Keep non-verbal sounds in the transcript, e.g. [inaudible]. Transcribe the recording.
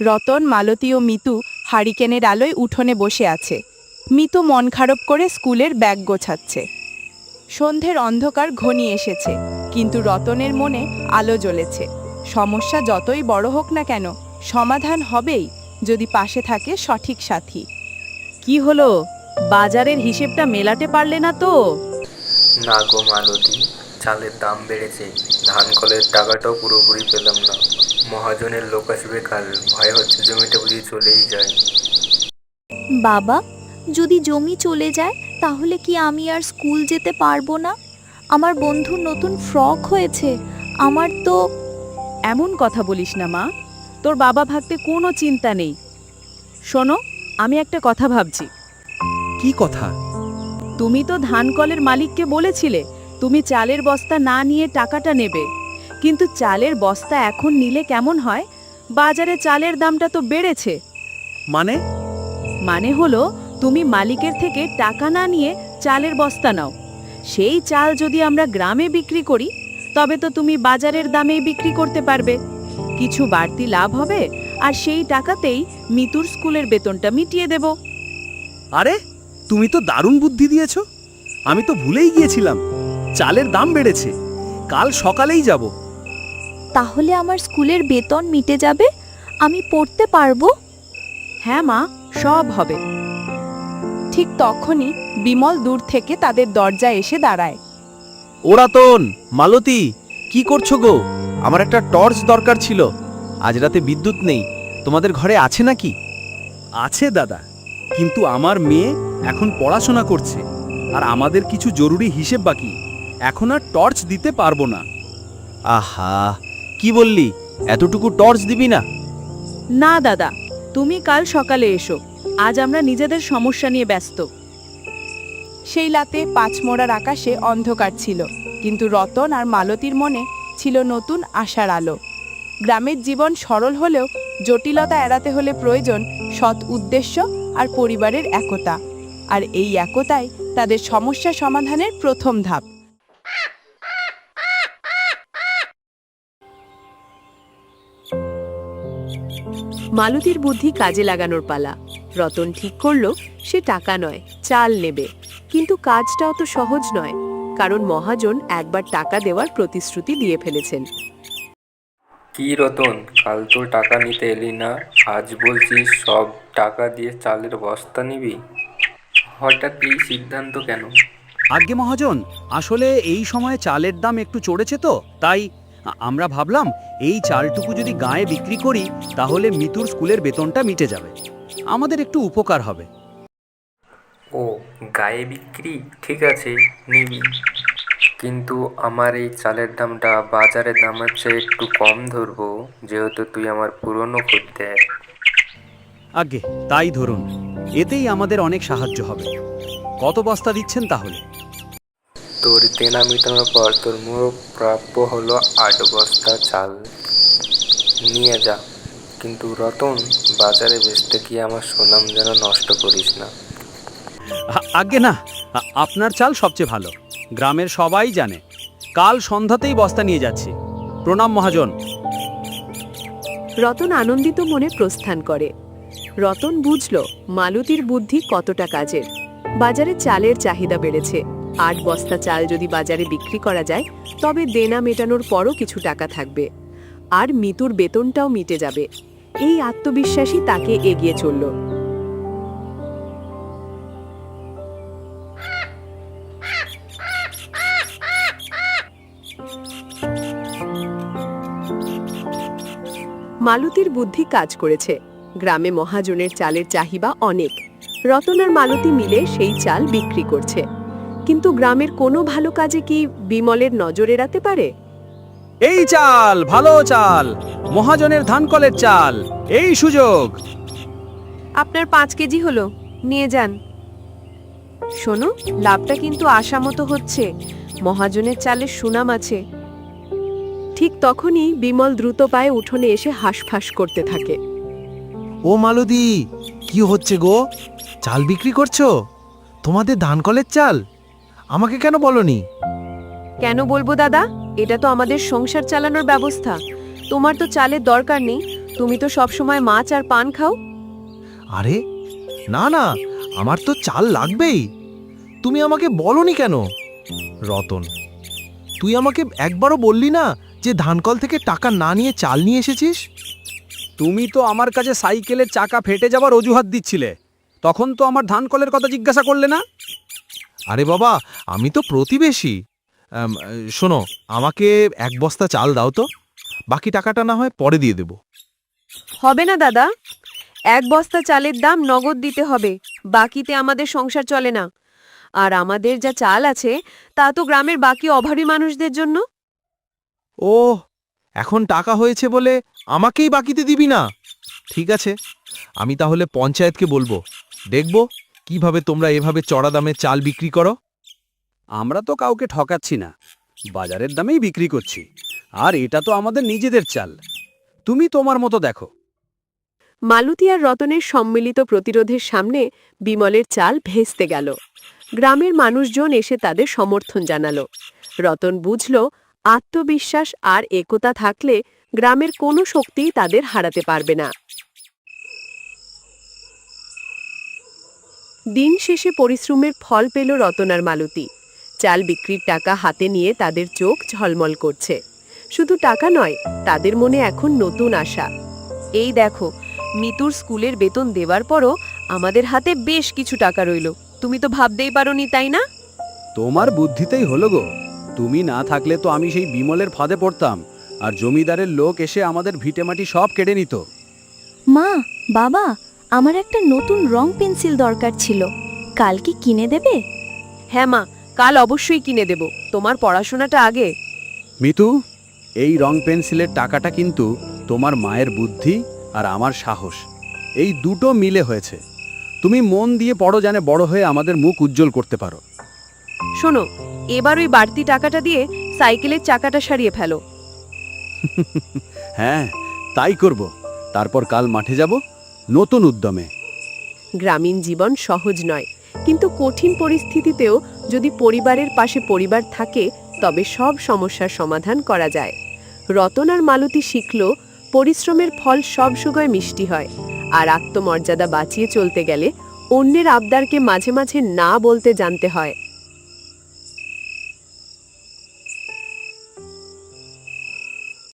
রতন মালতী ও মিতু হারিকেনের আলোয় উঠোনে বসে আছে। মিতু মন খারাপ করে স্কুলের ব্যাগ গোছাচ্ছে। সন্ধ্যের অন্ধকার ঘনিয়ে এসেছে কিন্তু রতনের মনে আলো জ্বলেছে। সমস্যা যতই বড় হোক না কেন সমাধান হবেই যদি পাশে থাকে সঠিক সাথী। কি হলো? বাজারের হিসেবটা মেলাতে পারলে না তো? না গো মালতী চালের দাম বেড়েছে। ধান কলের টাকাটাও পুরোপুরি পেলাম না। মহাজনের লোক আসবে কাল। ভয় হচ্ছে জমিটা বুঝি চলেই যায়। বাবা যদি জমি চলে যায় তাহলে কি আমি আর স্কুল যেতে পারব না? আমার বন্ধুর নতুন ফ্রক হয়েছে। আমার তো এমন কথা বলিস না মা। তোর বাবা ভাবতে কোনো চিন্তা নেই। শোনো আমি একটা কথা ভাবছি। কি কথা? তুমি তো ধান কলের মালিককে বলেছিলে। তুমি চালের বস্তা না নিয়ে টাকাটা নেবে। কিন্তু চালের বস্তা এখন নিলে কেমন হয়? বাজারে চালের দামটা তো বেড়েছে। মানে? মানে হলো তুমি মালিকের থেকে টাকা না নিয়ে চালের বস্তা নাও। সেই চাল যদি আমরা গ্রামে বিক্রি করি তবে তো তুমি বাজারের দামেই বিক্রি করতে পারবে। কিছু বাড়তি লাভ হবে আর সেই টাকাতেই মিতুর স্কুলের বেতনটা মিটিয়ে দেব। আরে তুমি তো দারুণ বুদ্ধি দিয়েছ। আমি তো ভুলেই গিয়েছিলাম। চালের দাম বেড়েছে। কাল সকালেই যাব। তাহলে আমার স্কুলের বেতন মিটে যাবে? আমি পড়তে পারব? হ্যাঁ মা সব হবে। ঠিক তখনই বিমল দূর থেকে তাদের দরজায় এসে দাঁড়ায়। ওরাতন মালতী কি করছ গো? আমার একটা টর্চ দরকার ছিল। আজ রাতে বিদ্যুৎ নেই। তোমাদের ঘরে আছে নাকি? আছে দাদা কিন্তু আমার মেয়ে এখন পড়াশোনা করছে। আর আমাদের কিছু জরুরি হিসেব বাকি। এখন আর টর্চ দিতে পারব না। আহা কি বললি? এতটুকু টর্চ দিবি না? না দাদা তুমি কাল সকালে এসো। আজ আমরা নিজেদের সমস্যা নিয়ে ব্যস্ত। সেই রাতে পাঁচমোড়ার আকাশে অন্ধকার ছিল কিন্তু রতন আর মালতীর মনে ছিল নতুন আশার আলো। গ্রামের জীবন সরল হলেও জটিলতা এড়াতে হলে প্রয়োজন সৎ উদ্দেশ্য আর পরিবারের একতা। আর এই একতাই তাদের সমস্যা সমাধানের প্রথম ধাপ। মালতীর বুদ্ধি কাজে লাগানোর পালা। রতন ঠিক করল সে টাকা নয় চাল নেবে। কিন্তু কাজটা অত সহজ নয় কারণ মহাজন একবার টাকা দেওয়ার প্রতিশ্রুতি দিয়ে ফেলেছেন। কি রতন কাল তো টাকা নিতে এলি না? আজ বলছিস সব টাকা দিয়ে চালের বস্তা নিবি? হঠাৎ এই সিদ্ধান্ত কেন? আজ্ঞে মহাজন আসলে এই সময়ে চালের দাম একটু চড়েছে তো তাই আমরা ভাবলাম এই চালটুকু যদি গায়ে বিক্রি করি তাহলে মিতুর স্কুলের বেতনটা মিটে যাবে। আমাদের একটু উপকার হবে। ও গায়ে বিক্রি? ঠিক আছে নিবি। কিন্তু আমার এই চালের দামটা বাজারের দামের চেয়ে একটু কম ধরবো যেহেতু তুই আমার পুরনো খদ্দের। আগে তাই ধরুন। এতেই আমাদের অনেক সাহায্য হবে। কত বস্তা দিচ্ছেন তাহলে? তোর দেনা মেটানোর পর তোর মোট প্রাপ্য হলো আট বস্তা চাল। নিয়ে যা। কিন্তু রতন বাজারে বেচতে গিয়ে আমার সুনাম যেন নষ্ট করিস না। আ- আজ্ঞে না আপনার চাল সবচেয়ে ভালো। গ্রামের সবাই জানে। কাল সন্ধ্যাতেই বস্তা নিয়ে যাচ্ছি। প্রণাম মহাজন। রতন আনন্দিত মনে প্রস্থান করে। রতন বুঝল মালতীর বুদ্ধি কতটা কাজের। বাজারে চালের চাহিদা বেড়েছে। আট বস্তা চাল যদি বাজারে বিক্রি করা যায়, তবে দেনা মেটানোর পরও কিছু টাকা থাকবে। আর মিতুর বেতনটাও মিটে যাবে। এই আত্মবিশ্বাসী তাকে এগিয়ে চলল। মালতির বুদ্ধি কাজ করেছে। গ্রামে মহাজনের চালের চাহিদা অনেক। রতন আর মালতী মিলে সেই চাল বিক্রি করছে। কিন্তু গ্রামের কোনো ভালো কাজে কি বিমলের নজর এড়াতে পারে? এই চাল ভালো চাল মহাজনের ধানকলের চাল এই সুযোগ। আপনার পাঁচ কেজি হলো নিয়ে যান। শোনো লাভটা কিন্তু আশা মতো হচ্ছে মহাজনের চালের সুনাম আছে। ঠিক তখনই বিমল দ্রুত পায়ে উঠোনে এসে হাঁসফাঁস করতে থাকে। ও মালতী কি হচ্ছে গো? চাল বিক্রি করছ? তোমাদের ধান কলের চাল? আমাকে কেন বলনি? কেন বলব দাদা? এটা তো আমাদের সংসার চালানোর ব্যবস্থা। তোমার তো চালের দরকার নেই। তুমি তো সবসময় মাছ আর পান খাও। আরে না না আমার তো চাল লাগবেই। তুমি আমাকে বলনি কেন? রতন তুই আমাকে একবারও বললি না যে ধানকল থেকে টাকা না নিয়ে চাল নিয়ে এসেছিস? তুমি তো আমার কাছে সাইকেলের চাকা ফেটে যাবার অজুহাত দিচ্ছিলে। তখন তো আমার ধান কলের কথা জিজ্ঞাসা করলে না? আরে বাবা আমি তো প্রতিবেশী। শোনো আমাকে এক বস্তা চাল দাও তো। বাকি টাকাটা না হয় পরে দিয়ে দেবো। হবে না দাদা। এক বস্তা চালের দাম নগদ দিতে হবে। বাকিতে আমাদের সংসার চলে না। আর আমাদের যা চাল আছে তা তো গ্রামের বাকি অভাবী মানুষদের জন্য। ও এখন টাকা হয়েছে বলে আমাকেই বাকিতে দিবি না। ঠিক আছে আমি তাহলে পঞ্চায়েতকে বলব। দেখব। কীভাবে তোমরা এভাবে চড়া দামে চাল বিক্রি করো? আমরা তো কাউকে ঠকাচ্ছি না। বাজারের দামেই বিক্রি করছি। আর এটা তো আমাদের নিজেদের চাল। তুমি তোমার মতো দেখো। মালতী আর রতনের সম্মিলিত প্রতিরোধের সামনে বিমলের চাল ভেস্তে গেল। গ্রামের মানুষজন এসে তাদের সমর্থন জানালো। রতন বুঝল আত্মবিশ্বাস আর একতা থাকলে গ্রামের কোনো শক্তিই তাদের হারাতে পারবে না। দিন শেষে পরিশ্রমের ফল পেল রতন আর মালতী। চাল বিক্রির টাকা হাতে নিয়ে তাদের চোখ ঝলমল করছে। শুধু টাকা নয় তাদের মনে এখন নতুন আশা। এই দেখো মিতুর স্কুলের বেতন দেওয়ার পরও আমাদের হাতে বেশ কিছু টাকা রইল। তুমি তো ভাবতেই পারোনি তাই না? তোমার বুদ্ধিতেই হলো গো। তুমি না থাকলে তো আমি সেই বিমলের ফাঁদে পড়তাম আর জমিদারের লোক এসে আমাদের ভিটেমাটি সব কেড়ে নিত। মা বাবা আমার একটা নতুন রং পেন্সিল দরকার ছিল। কাল কি কিনে দেবে? হ্যাঁ মা কাল অবশ্যই কিনে দেব। তোমার পড়াশোনাটা আগে। মিতু এই রং পেন্সিলের টাকাটা কিন্তু তোমার মায়ের বুদ্ধি আর আমার সাহস। এই দুটো মিলে হয়েছে। তুমি মন দিয়ে পড়ো জানে বড় হয়ে আমাদের মুখ উজ্জ্বল করতে পারো। শোনো এবার ওই বাড়তি টাকাটা দিয়ে সাইকেলের চাকাটা সারিয়ে ফেলো। [laughs] হ্যাঁ তাই করব। তারপর কাল মাঠে যাব। নতুন উদ্যমে। গ্রামীণ জীবন সহজ নয়, কিন্তু কঠিন পরিস্থিতিতেও যদি পরিবারের পাশে পরিবার থাকে, তবে সব সমস্যার সমাধান করা যায়। রতন আর মালতী শিখল, পরিশ্রমের ফল সব সময় মিষ্টি হয়, আর আত্মমর্যাদা বাঁচিয়ে চলতে গেলে অন্যের আবদারকে মাঝে মাঝে না বলতে জানতে হয়।